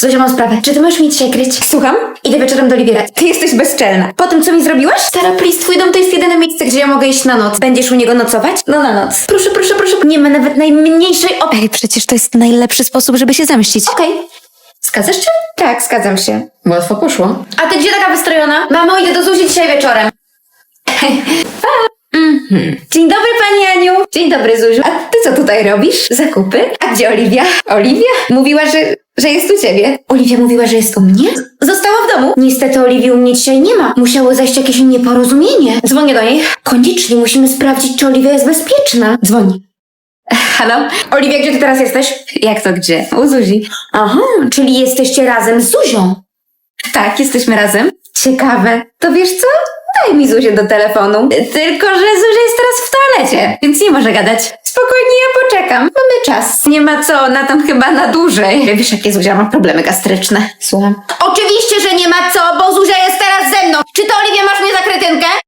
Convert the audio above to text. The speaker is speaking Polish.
Zuzia, mam sprawę. Czy ty możesz mi dzisiaj kryć? Słucham? Idę wieczorem do Oliwiera. Ty jesteś bezczelna. Po tym, co mi zrobiłaś? Stara, please, twój dom to jest jedyne miejsce, gdzie ja mogę iść na noc. Będziesz u niego nocować? No na noc. Proszę, proszę, proszę. Nie ma nawet najmniejszej op... Ej, przecież to jest najlepszy sposób, żeby się zemścić. Okej. Zgadzasz się? Tak, zgadzam się. Łatwo poszło. A ty gdzie taka wystrojona? Mamo, idę do Zuzi dzisiaj wieczorem. Pa. Mhm. Dzień dobry, pani Aniu. Dzień dobry, Zuziu. A ty co tutaj robisz? Zakupy? A gdzie Oliwia? Oliwia? Mówiła, że, że jest u ciebie. Oliwia mówiła, że jest u mnie? Została w domu. Niestety Oliwii u mnie dzisiaj nie ma. Musiało zajść jakieś nieporozumienie. Dzwonię do niej. Koniecznie musimy sprawdzić, czy Oliwia jest bezpieczna. Dzwoni. Halo? Oliwia, gdzie ty teraz jesteś? Jak to gdzie? U Zuzi. Aha, czyli jesteście razem z Zuzią. Tak, jesteśmy razem. Ciekawe. To wiesz co? Daj mi Zuzię do telefonu. Tylko, że Zuzia jest teraz w toalecie, więc nie może gadać. Spokojnie, ja poczekam. Czas. Nie ma co, na tam chyba na dłużej. Wiesz, jakie Zuzia ma problemy gastryczne. Słucham. Oczywiście, że nie ma.